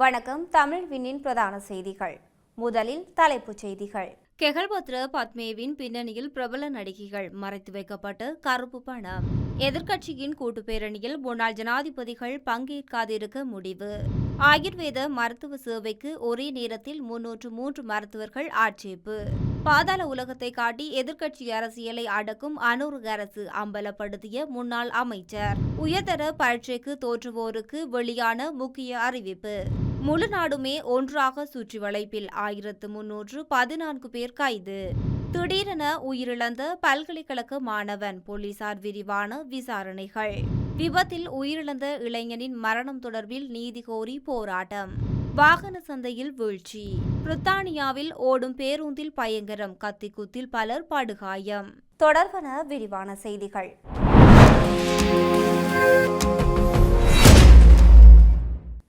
வணக்கம். தமிழ் விண்ணின் பிரதான செய்திகள். முதலில் தலைப்புச் செய்திகள். கெகல்பத்ர பத்மேவின் பின்னணியில் பிரபல நடிகைகள் மறைத்து வைக்கப்பட்ட கருப்பு பணம். எதிர்க்கட்சியின் கூட்டு பேரணியில் முன்னாள் ஜனாதிபதிகள் பங்கேற்காதிருக்க முடிவு. ஆயுர்வேத மருத்துவ சேவைக்கு ஒரே நேரத்தில் முன்னூற்று மூன்று மருத்துவர்கள் ஆட்சேப்பு பாதாள உலகத்தை காட்டி எதிர்க்கட்சி அரசியலை அடக்கும் அனூறு அரசு அம்பலப்படுத்திய முன்னாள் அமைச்சர். உயர்தர பரீட்சைக்கு தோற்றுவோருக்கு வெளியான முக்கிய அறிவிப்பு. முழு நாடுமே ஒன்றாக சுற்றி வளைப்பில் ஆயிரத்து முன்னூற்று பதினான்கு பேர் கைது. திடீரென உயிரிழந்த பல்கலைக்கழக மாணவன் போலீசார் விரிவான விசாரணைகள். விபத்தில் உயிரிழந்த இளைஞனின் மரணம் தொடர்பில் நீதி கோரி போராட்டம். வாகன சந்தையில் வீழ்ச்சி. பிரித்தானியாவில் ஓடும் பேருந்தில் பயங்கரம் கத்திக்குத்தில் பலர் படுகாயம். தொடர்பன விரிவான செய்திகள்.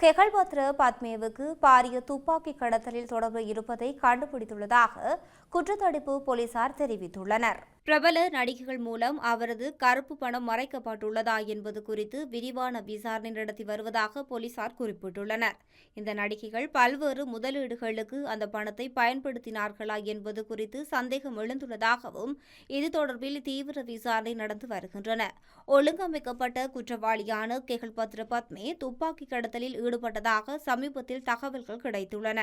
கெகல்பத்ர பத்மேவுக்கு பாரிய துப்பாக்கி கடத்தலில் தொடர்பு இருப்பதை கண்டுபிடித்துள்ளதாக குற்றத்தடுப்பு போலீசார் தெரிவித்துள்ளனர். பிரபல நடிகைகள் மூலம் அவரது கருப்பு பணம் மறைக்கப்பட்டுள்ளதா என்பது குறித்து விரிவான விசாரணை நடத்தி வருவதாக போலீசார் குறிப்பிட்டுள்ளனர். இந்த நடிகைகள் பல்வேறு முதலீடுகளுக்கு அந்த பணத்தை பயன்படுத்தினார்களா என்பது குறித்து சந்தேகம் எழுந்துள்ளதாகவும் இது தொடர்பில் தீவிர விசாரணை நடந்து வருகின்றன. ஒழுங்கமைக்கப்பட்ட குற்றவாளியான கெகல்பத்ர பத்மே துப்பாக்கி கடத்தலில் ஈடுபட்டதாக சமீபத்தில் தகவல்கள் கிடைத்துள்ளன.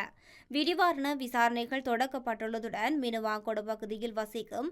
விரிவான விசாரணைகள் தொடக்கப்பட்டுள்ளதுடன் மினுவாங்கொட பகுதியில் வசிக்கும்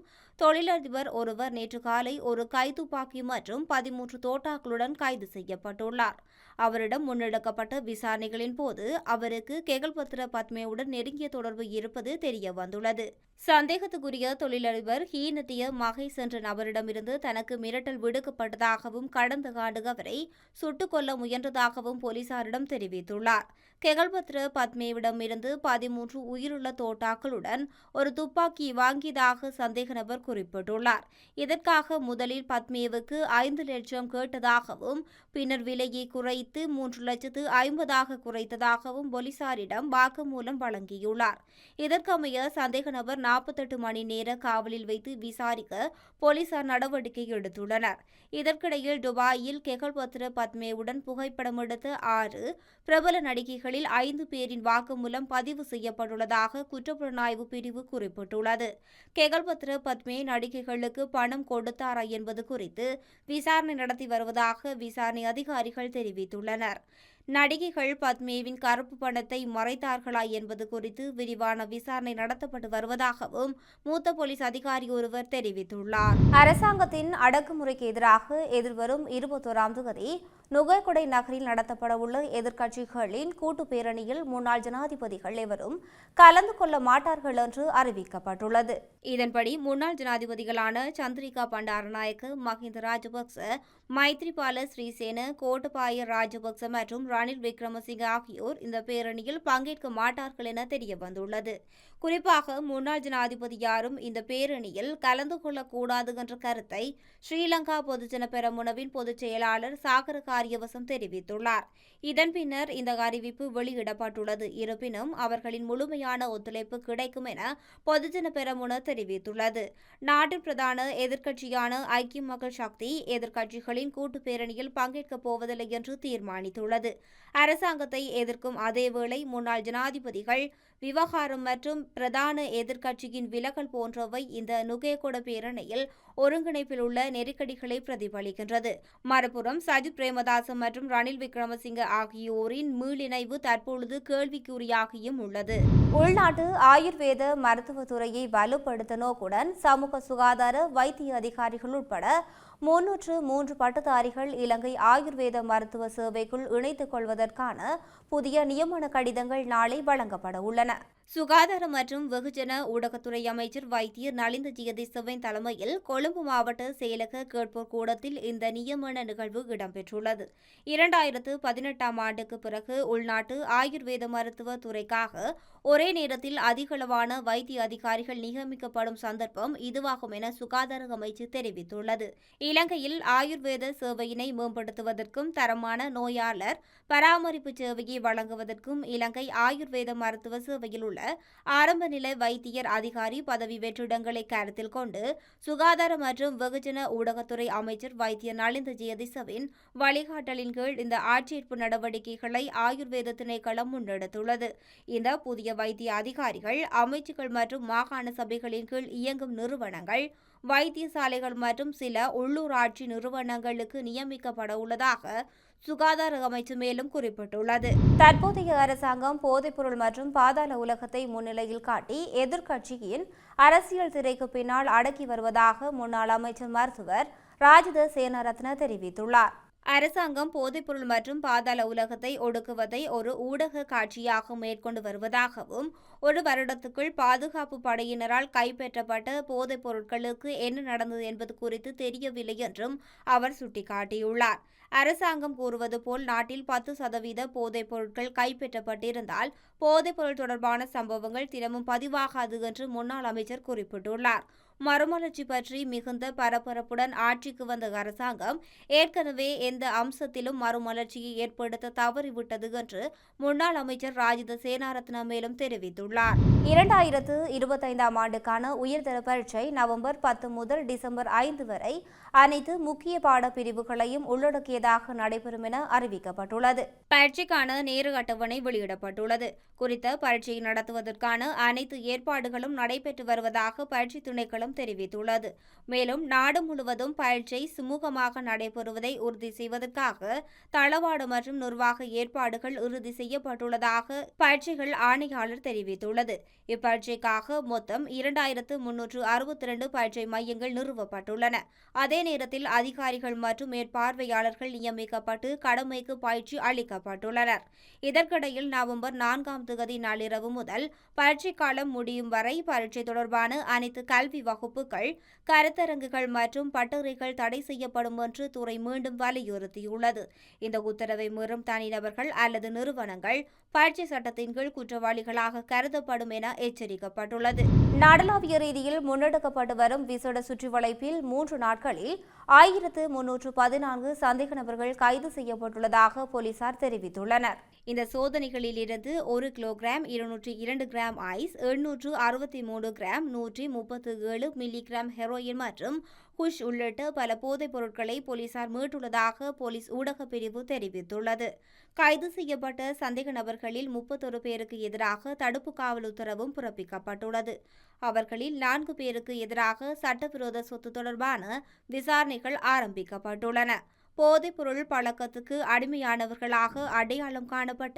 தொழிலதிபர் ஒருவர் நேற்று காலை ஒரு கைத்துப்பாக்கி மற்றும் பதிமூன்று தோட்டாக்களுடன் கைது செய்யப்பட்டுள்ளார். அவரிடம் முன்னெடுக்கப்பட்ட விசாரணைகளின் போது அவருக்கு கெகல்பத்ர பத்மேவுடன் நெருங்கிய தொடர்பு இருப்பது தெரிய வந்துள்ளது. சந்தேகத்துக்குரிய தொழிலதிபர் ஹீனத்திய மகேஷ் என்ற நபரிடமிருந்து தனக்கு மிரட்டல் விடுக்கப்பட்டதாகவும் கடந்த ஆண்டு அவரை சுட்டுக் கொல்ல முயன்றதாகவும் போலீசாரிடம் தெரிவித்துள்ளார். கெகல்பத்ர பத்மேவிடமிருந்து பதிமூன்று உயிருள்ள தோட்டாக்களுடன் ஒரு துப்பாக்கி வாங்கியதாக சந்தேக நபர் குறிப்பிட்டுள்ளார். இதற்காக முதலில் பத்மேவுக்கு ஐந்து லட்சம் கேட்டதாகவும் பின்னர் விலையை குறைத்து மூன்று லட்சத்து ஐம்பதாக குறைத்ததாகவும் போலீசாரிடம் வாக்குமூலம் வழங்கியுள்ளார். இதற்கமைய சந்தேக நபர் நாற்பத்தெட்டு மணி நேர காவலில் வைத்து விசாரிக்க போலீசார் நடவடிக்கை எடுத்துள்ளனர். இதற்கிடையில் துபாயில் கெகல்பத்ர பத்மேவுடன் புகைப்படம் எடுத்த ஆறு பிரபல நடிகைகளில் ஐந்து பேரின் வாக்குமூலம் பதிவு செய்யப்பட்டுள்ளதாக குற்றப்புலனாய்வு பிரிவு குறிப்பிட்டுள்ளது. கெகல்பத்ர பத்மே நடிகைகளுக்கு பணம் கொடுத்தாரா என்பது குறித்து விசாரணை நடத்தி வருவதாக விசாரணை அதிகாரிகள் தெரிவித்துள்ளனர். தெரிவித்துள்ளனர் நடிகைகள் பத்மேவின் கருப்பு பணத்தை மறைத்தார்களா என்பது குறித்து விரிவான விசாரணை நடத்தப்பட்டு வருவதாகவும் மூத்த போலீஸ் அதிகாரி ஒருவர் தெரிவித்துள்ளார். அரசாங்கத்தின் அடக்குமுறைக்கு எதிராக எதிர்வரும் இருபத்தோராம் தேதி நுகைக்குடை நகரில் நடத்தப்பட உள்ள எதிர்க்கட்சிகளின் கூட்டு பேரணியில் முன்னாள் ஜனாதிபதிகள் எவரும் கலந்து கொள்ள மாட்டார்கள் என்று அறிவிக்கப்பட்டுள்ளது. இதன்படி முன்னாள் ஜனாதிபதிகளான சந்திரிகா பண்டாரநாயக்க மஹிந்த ராஜபக்ச மைத்ரிபால ஸ்ரீசேன கோட்டபாய ராஜபக்ச மற்றும் ரணில் விக்ரமசிங்க ஆகியோர் இந்த பேரணியில் பங்கேற்க மாட்டார்கள் என தெரிய வந்துள்ளது குறிப்பாக முன்னாள் ஜனாதிபதி யாரும் இந்த பேரணியில் கலந்து கொள்ளக்கூடாது என்ற கருத்தை ஸ்ரீலங்கா பொதுஜன பெரமுனவின் பொதுச் செயலாளர் சாகர காரியவசம் தெரிவித்துள்ளார். இதன் பின்னர் இந்த அறிவிப்பு வெளியிடப்பட்டுள்ளது. இருப்பினும் அவர்களின் முழுமையான ஒத்துழைப்பு கிடைக்கும் என பொதுஜன பெரமுன தெரிவித்துள்ளது. நாட்டின் பிரதான எதிர்க்கட்சியான ஐக்கிய மக்கள் சக்தி எதிர்க்கட்சிகளின் கூட்டு பேரணியில் பங்கேற்கப் போவதில்லை என்று தீர்மானித்துள்ளது. அரசாங்கத்தை எதிர்க்கும் அதேவேளை முன்னாள் ஜனாதிபதிகள் விவகாரம் மற்றும் பிரதான எதிர்க்கட்சியின் விலகல் போன்றவை இந்த நுகேகொட பேரணியில் ஒருங்கிணைப்பில் உள்ள நெருக்கடிகளை பிரதிபலிக்கின்றது. மறுபுறம் சஜித் பிரேமதாச மற்றும் ரணில் விக்ரமசிங்க ஆகியோரின் மீளிணைவு தற்பொழுது கேள்விக்குறியாகியும் உள்ளது. உள்நாட்டு ஆயுர்வேத மருத்துவத்துறையை வலுப்படுத்த நோக்குடன் சமூக சுகாதார வைத்திய அதிகாரிகள் உட்பட முன்னூற்று மூன்று பட்டதாரிகள் இலங்கை ஆயுர்வேத மருத்துவ சேவைக்குள் இணைத்துக் கொள்வதற்கான புதிய நியமன கடிதங்கள் நாளை வழங்கப்பட உள்ளன. உள்ளன சுகாதார மற்றும் வெகுஜன ஊடகத்துறை அமைச்சர் வைத்தியர் நலிந்த ஜியதிசவின் தலைமையில் கொழும்பு மாவட்ட செயலக கேட்போர் கூடத்தில் இந்த நியமன நிகழ்வு இடம்பெற்றுள்ளது. இரண்டாயிரத்து பதினெட்டாம் ஆண்டுக்கு பிறகு உள்நாட்டு ஆயுர்வேத மருத்துவ துறைக்காக ஒரே நேரத்தில் அதிகளவான வைத்திய அதிகாரிகள் நியமிக்கப்படும் சந்தர்ப்பம் இதுவாகும் என சுகாதார அமைச்சு தெரிவித்துள்ளது. இலங்கையில் ஆயுர்வேத சேவையினை மேம்படுத்துவதற்கும் தரமான நோயாளர் பராமரிப்பு சேவையை வழங்குவதற்கும் இலங்கை ஆயுர்வேத மருத்துவ சேவையில் உள்ள ஆரம்ப நிலை வைத்தியர் அதிகாரி பதவி வெற்றிடங்களை கருத்தில் கொண்டு சுகாதார மற்றும் வெகுஜன ஊடகத்துறை அமைச்சர் வைத்திய நலிந்த ஜெயதிசவின் வழிகாட்டலின் கீழ் இந்த ஆட்சேர்ப்பு நடவடிக்கைகளை ஆயுர்வேத திணைக்களம் முன்னெடுத்துள்ளது. இந்த புதிய வைத்திய அதிகாரிகள் அமைச்சுகள் மற்றும் மாகாண சபைகளின் கீழ் இயங்கும் நிறுவனங்கள் வைத்தியசாலைகள் மற்றும் சில உள்ளூராட்சி நிறுவனங்களுக்கு நியமிக்கப்பட உள்ளதாக சுகாதார அமைச்சு மேலும் குறிப்பிட்டுள்ளது. தற்போதைய அரசாங்கம் போதைப்பொருள் மற்றும் பாதாள உலகத்தை முன்னிலையில் காட்டி எதிர்க்கட்சியின் அரசியல் திரைக்கு பின்னால் அடக்கி வருவதாக முன்னாள் அமைச்சர் மருத்துவர் ராஜித சேனரத்ன தெரிவித்துள்ளார். அரசாங்கம் போதைப்பொருள் மற்றும் பாதாள உலகத்தை ஒடுக்குவதை ஒரு ஊடக காட்சியாக மேற்கொண்டு வருவதாகவும் ஒரு வருடத்துக்குள் பாதுகாப்பு படையினரால் கைப்பற்றப்பட்ட போதைப் பொருட்களுக்கு என்ன நடந்தது என்பது குறித்து தெரியவில்லை என்றும் அவர் சுட்டிக்காட்டியுள்ளார். அரசாங்கம் கூறுவது போல் நாட்டில் பத்து சதவீத போதைப் பொருட்கள் கைப்பற்றப்பட்டிருந்தால் போதைப் பொருள் தொடர்பான சம்பவங்கள் தினமும் பதிவாகாது என்று முன்னாள் அமைச்சர் குறிப்பிட்டுள்ளார். மறுமலர்ச்சி பற்றி மிகுந்த பரபரப்புடன் ஆட்சிக்கு வந்த அரசாங்கம் ஏற்கனவே எந்த அம்சத்திலும் மறுமலர்ச்சியை ஏற்படுத்த தவறிவிட்டது என்று முன்னாள் அமைச்சர் ராஜித சேனாரத்ன மேலும் தெரிவித்துள்ளார். இரண்டாயிரத்து இருபத்தைந்தாம் ஆண்டுக்கான உயர்தர பரீட்சை நவம்பர் பத்து முதல் டிசம்பர் ஐந்து வரை அனைத்து முக்கிய பாடப்பிரிவுகளையும் உள்ளடக்கியதாக நடைபெறும் என அறிவிக்கப்பட்டுள்ளது. பரீட்சைக்கான நேரு அட்டவணை வெளியிடப்பட்டுள்ளது. குறித்த பரீட்சையை நடத்துவதற்கான அனைத்து ஏற்பாடுகளும் நடைபெற்று வருவதாக பரீட்சை துணைக்களம் தெரிவித்துள்ளது. மேலும் நாடு முழுவதும் பயிற்சி சுமூகமாக நடைபெறுவதை உறுதி செய்வதற்காக தளவாடு மற்றும் நிர்வாக ஏற்பாடுகள் இறுதி செய்யப்பட்டுள்ளதாக பயிற்சிகள் ஆணையாளர் தெரிவித்துள்ளது. இப்பயிற்சிக்காக மொத்தம் இரண்டாயிரத்து முன்னூற்று அறுபத்தி இரண்டு பயிற்சி மையங்கள் நிறுவப்பட்டுள்ளன. அதே நேரத்தில் அதிகாரிகள் மற்றும் மேற்பார்வையாளர்கள் நியமிக்கப்பட்டு கடமைக்கு பயிற்சி அளிக்கப்பட்டுள்ளனர். இதற்கிடையில் நவம்பர் நான்காம் தேதி நள்ளிரவு முதல் பயிற்சி காலம் முடியும் வரை பரீட்சை தொடர்பான அனைத்து கல்வி வகுப்புகள் கருத்தரங்குகள் மற்றும் பட்டறைகள் தடை செய்யப்படும் என்று துறை மீண்டும் வலியுறுத்தியுள்ளது. இந்த உத்தரவை மீறும் தனிநபர்கள் அல்லது நிறுவனங்கள் பயிற்சி சட்டத்தின் கீழ் குற்றவாளிகளாக கருதப்படும் என எச்சரிக்கப்பட்டுள்ளது. நாடளாவிய ரீதியில் முன்னெடுக்கப்பட்டு வரும் விசேட சுற்றி வளைப்பில் மூன்று நாட்களில் ஆயிரத்து முன்னூற்று பதினான்கு சந்தேக நபர்கள் கைது செய்யப்பட்டுள்ளதாக போலீசார் தெரிவித்துள்ளனர். இந்த சோதனைகளிலிருந்து ஒரு கிலோகிராம் இருநூற்றி இரண்டு கிராம் ஐஸ் எண்ணூற்று அறுபத்தி மூன்று கிராம் நூற்றி முப்பத்து ஏழு மில்லிகிராம் ஹெரோயின் மற்றும் குஷ் உள்ளிட்ட பல போதைப் பொருட்களை போலீசார் மீட்டுள்ளதாக போலீஸ் ஊடகப் பிரிவு தெரிவித்துள்ளது. கைது செய்யப்பட்ட சந்தேக நபர்களில் முப்பத்தொரு பேருக்கு எதிராக தடுப்பு காவல் உத்தரவும் பிறப்பிக்கப்பட்டுள்ளது. அவர்களில் நான்கு பேருக்கு எதிராக சட்டவிரோத சொத்து தொடர்பான விசாரணைகள் ஆரம்பிக்கப்பட்டுள்ளன. போதைப்பொருள் பழக்கத்துக்கு அடிமையானவர்களாக அடையாளம் காணப்பட்ட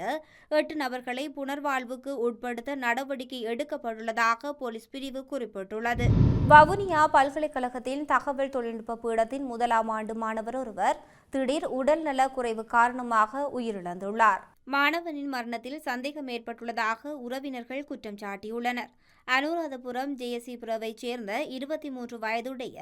எட்டு நபர்களை புனர்வாழ்வுக்கு உட்படுத்த நடவடிக்கை எடுக்கப்பட்டுள்ளதாக போலீஸ் பிரிவு குறிப்பிட்டுள்ளது. வவுனியா பல்கலைக்கழகத்தின் தகவல் தொழில்நுட்ப பீடத்தின் முதலாம் ஆண்டு மாணவர் ஒருவர் திடீர் உடல்நல குறைவு காரணமாக உயிரிழந்துள்ளார். மாணவனின் மரணத்தில் சந்தேகம் ஏற்பட்டுள்ளதாக உறவினர்கள் குற்றம் சாட்டியுள்ளனர். அனுராதபுரம் ஜெயசிபுரவைச் சேர்ந்த இருபத்தி மூன்று வயதுடைய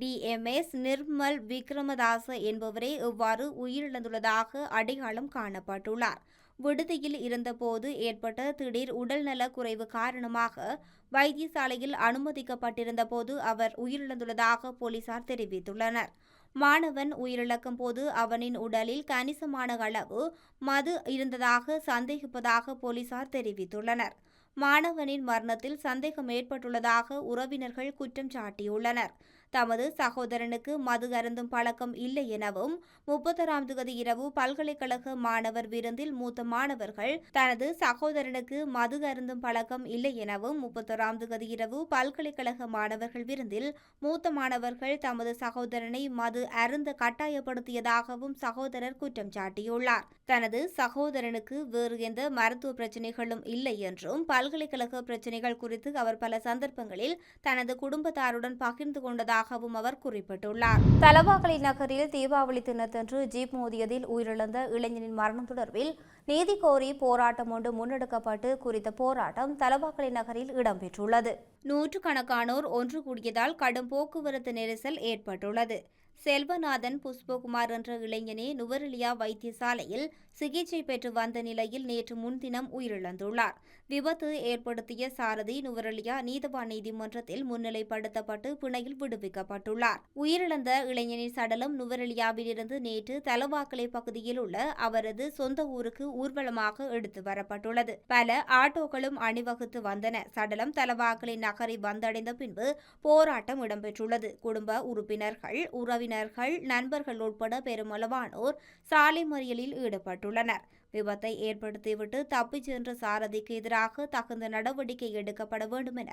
டிஎம்எஸ் நிர்மல் விக்ரமதாச என்பவரே இவ்வாறு உயிரிழந்துள்ளதாக அடையாளம் காணப்பட்டுள்ளார். விடுதியில் இருந்தபோது ஏற்பட்ட திடீர் உடல்நல குறைவு காரணமாக வைத்தியசாலையில் அனுமதிக்கப்பட்டிருந்த போது அவர் உயிரிழந்துள்ளதாக போலீசார் தெரிவித்துள்ளனர். மாணவன் உயிரிழக்கும் போது அவனின் உடலில் கணிசமான அளவு மது இருந்ததாக சந்தேகிப்பதாக போலீசார் தெரிவித்துள்ளனர். மாணவனின் மரணத்தில் சந்தேகம் ஏற்பட்டுள்ளதாக உறவினர்கள் குற்றம் சாட்டியுள்ளனர். தமது சகோதரனுக்கு மது அருந்தும் பழக்கம் இல்லை எனவும் முப்பத்தொராம் தேதி இரவு பல்கலைக்கழக மாணவர் விருந்தில் மூத்த மாணவர்கள் தனது சகோதரனுக்கு மது அருந்தும் பழக்கம் இல்லை எனவும் முப்பத்தொராம் தேதி இரவு பல்கலைக்கழக மாணவர்கள் விருந்தில் மூத்த மாணவர்கள் தமது சகோதரனை மது அருந்த கட்டாயப்படுத்தியதாகவும் சகோதரர் குற்றம் சாட்டியுள்ளார். தனது சகோதரனுக்கு வேறு எந்த மருத்துவ பிரச்சினைகளும் இல்லை என்றும் பல்கலைக்கழக பிரச்சினைகள் குறித்து அவர் பல சந்தர்ப்பங்களில் தனது குடும்பத்தாருடன் பகிர்ந்து கொண்டதாக இருப்பதாகவும் அவர் குறிப்பிட்டுள்ளார். தலவாக்கலை நகரில் தீபாவளி தினத்தன்று ஜீப் மோதியதில் உயிரிழந்த இளைஞனின் மரணம் தொடர்பில் நீதி கோரி போராட்டம் ஒன்று முன்னெடுக்கப்பட்டு குறித்த போராட்டம் தலவாக்கலை நகரில் இடம்பெற்றுள்ளது. நூற்றுக்கணக்கானோர் ஒன்று கூடியதால் கடும் போக்குவரத்து நெரிசல் ஏற்பட்டுள்ளது. செல்வநாதன் புஷ்பகுமார் என்ற இளைஞனே நுவரெலியா வைத்தியசாலையில் சிகிச்சை பெற்று வந்த நிலையில் நேற்று முன்தினம் உயிரிழந்துள்ளார். விபத்து ஏற்படுத்திய சாரதி நுவரெலியா நீதவான் நீதிமன்றத்தில் முன்னிலைப்படுத்தப்பட்டு பிணையில் விடுவிக்கப்பட்டுள்ளார். உயிரிழந்த இளைஞனின் சடலம் நுவரெலியாவிலிருந்து நேற்று தலவாக்கலை பகுதியில் உள்ள அவரது சொந்த ஊருக்கு ஊர்வலமாக எடுத்து வரப்பட்டுள்ளது. பல ஆட்டோக்களும் அணிவகுத்து வந்தன. சடலம் தலவாக்கலை நகரை வந்தடைந்த பின்பு போராட்டம் இடம்பெற்றுள்ளது. குடும்ப உறுப்பினர்கள் உறவினர்கள் நண்பர்கள் உட்பட பெருமளவானோர் சாலை மறியலில் ஈடுபட்டுள்ளனர். விபத்தை ஏற்படுத்திவிட்டு தப்பிச் சென்ற சாரதிக்கு எதிராக தகுந்த நடவடிக்கை எடுக்கப்பட வேண்டும் என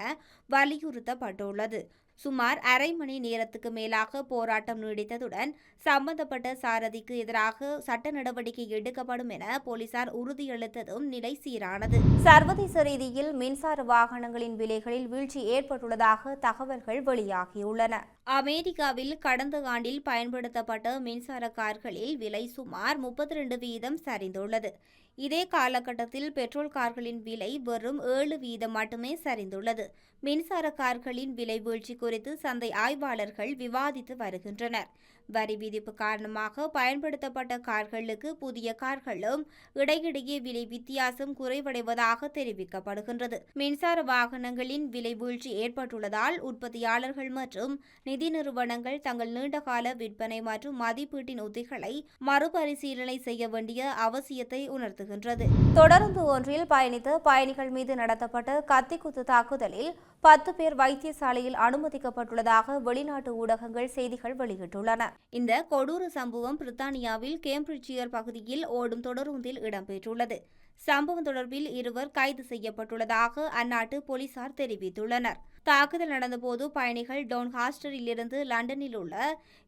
வலியுறுத்தப்பட்டுள்ளது. சுமார் அரை மணி நேரத்துக்கு மேலாக போராட்டம் நீடித்ததுடன் சம்பந்தப்பட்ட சாரதிக்கு எதிராக சட்ட நடவடிக்கை எடுக்கப்படும் என போலீசார் உறுதியளித்ததும் நிலை சீரானது. சர்வதேச ரீதியில் மின்சார வாகனங்களின் விலைகளில் வீழ்ச்சி ஏற்பட்டுள்ளதாக தகவல்கள் வெளியாகியுள்ளன. அமெரிக்காவில் கடந்த ஆண்டில் பயன்படுத்தப்பட்ட மின்சார கார்களில் விலை சுமார் முப்பத்தி ரெண்டு வீதம் சரிந்துள்ளது. இதே காலகட்டத்தில் பெட்ரோல் கார்களின் விலை வெறும் ஏழு வீதம் மட்டுமே சரிந்துள்ளது. மின்சார கார்களின் விலை வீழ்ச்சி குறித்து சந்தை ஆய்வாளர்கள் விவாதித்து வருகின்றனர். வரி விதிப்பு காரணமாக பயன்படுத்தப்பட்ட கார்களுக்கு புதிய கார்களும் இடையிடையே விலை வித்தியாசம் குறைவடைவதாக தெரிவிக்கப்படுகின்றது. மின்சார வாகனங்களின் விலை வீழ்ச்சி ஏற்பட்டுள்ளதால் உற்பத்தியாளர்கள் மற்றும் நிதி நிறுவனங்கள் தங்கள் நீண்டகால விற்பனை மற்றும் மதிப்பீட்டின் உத்திகளை மறுபரிசீலனை செய்ய வேண்டிய அவசியத்தை உணர்த்துகின்றது. தொடர்ந்து ஒன்றில் பயணித்த பயணிகள் மீது நடத்தப்பட்ட கத்திக்குத்து தாக்குதலில் பத்து பேர் வைத்தியசாலையில் அனுமதிக்கப்பட்டுள்ளதாக வெளிநாட்டு ஊடகங்கள் செய்திகள் வெளியிட்டுள்ளன. இந்த கொடூர சம்பவம் பிரித்தானியாவில் கேம்பிரிட்ஜியர் பகுதியில் ஓடும் தொடருந்தில் இடம்பெற்றுள்ளது. சம்பவம் தொடர்பில் இருவர் கைது செய்யப்பட்டுள்ளதாக அந்நாட்டு போலீசார் தெரிவித்துள்ளனர். தாக்குதல் நடந்தபோது பயணிகள் டோன்ஹாஸ்டரிலிருந்து லண்டனில் உள்ள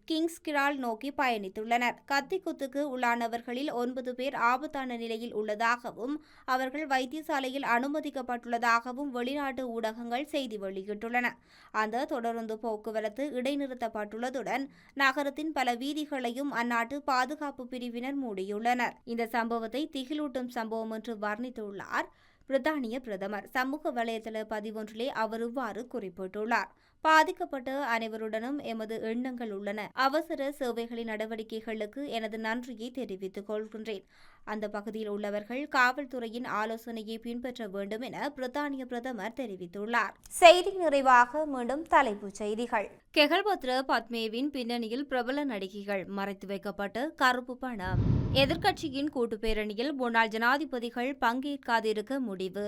கிங்ஸ் கிரால் நோக்கி பயணித்துள்ளனர். கத்திக்குத்துக்கு உள்ளானவர்களில் ஒன்பது பேர் ஆபத்தான நிலையில் உள்ளதாகவும் அவர்கள் வைத்தியசாலையில் அனுமதிக்கப்பட்டுள்ளதாகவும் வெளிநாட்டு ஊடகங்கள் செய்தி வெளியிட்டுள்ளன. அந்த தொடருந்து போக்குவரத்து இடைநிறுத்தப்பட்டுள்ளதுடன் நகரத்தின் பல வீதிகளையும் அந்நாட்டு பாதுகாப்பு பிரிவினர் மூடியுள்ளனர். இந்த சம்பவத்தை திகிலூட்டும் சம்பவம் என்று வர்ணித்துள்ளார் பிரித்தானிய பிரதமர் சமூக வலைதள பதிவொன்றிலே அவர் இவ்வாறு குறிப்பிட்டுள்ளார். பாதிக்கப்பட்ட அனைவருடனும் எமது எண்ணங்கள் உள்ளன. அவசர சேவைகளின் நடவடிக்கைகளுக்கு எனது நன்றியை தெரிவித்துக் கொள்கின்றேன். அந்த பகுதியில் உள்ளவர்கள் காவல்துறையின் ஆலோசனையை பின்பற்ற வேண்டும் என பிரித்தானிய பிரதமர் தெரிவித்துள்ளார். செய்தி நிறைவாக மீண்டும் தலைப்புச் செய்திகள். கெகல்பத்ர பத்மேவின் பின்னணியில் பிரபல நடிகைகள் மறைத்து வைக்கப்பட்ட கருப்பு பணம். எதிர்க்கட்சியின் கூட்டு பேரணியில் முன்னாள் ஜனாதிபதிகள் பங்கேற்காதிருக்க முடிவு.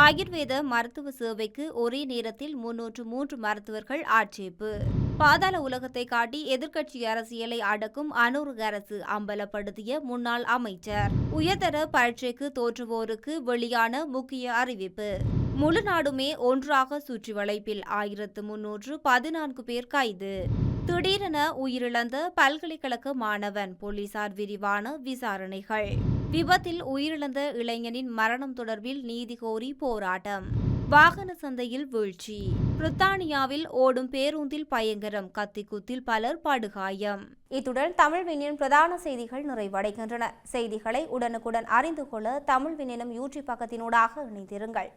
ஆயுர்வேத மருத்துவ சேவைக்கு ஒரே நேரத்தில் முன்னூற்று மூன்று மருத்துவர்கள் ஆட்சேப்பு பாதாள உலகத்தை காட்டி எதிர்க்கட்சி அரசியலை அடக்கும் அனூறு அரசு அம்பலப்படுத்திய முன்னாள் அமைச்சர். உயர்தர பரீட்சைக்கு தோற்றுவோருக்கு வெளியான முக்கிய அறிவிப்பு. முழு நாடுமே ஒன்றாக சுற்றி வளைப்பில் ஆயிரத்து முன்னூற்று பதினான்கு பேர் கைது. திடீரென உயிரிழந்த பல்கலைக்கழக மாணவன் போலீசார் விரிவான விசாரணைகள். விபத்தில் உயிரிழந்த இளைஞனின் மரணம் தொடர்பில் நீதி கோரி போராட்டம். வாகன சந்தையில் வீழ்ச்சி. பிரித்தானியாவில் ஓடும் பேருந்தில் பயங்கரம் கத்திக்குத்தில் பலர் படுகாயம். இத்துடன் தமிழ் விண்ணின் பிரதான செய்திகள் நிறைவடைகின்றன. செய்திகளை உடனுக்குடன் அறிந்து கொள்ள தமிழ் விண்ணினம் யூடியூப் பக்கத்தினூடாக இணைந்திருங்கள்.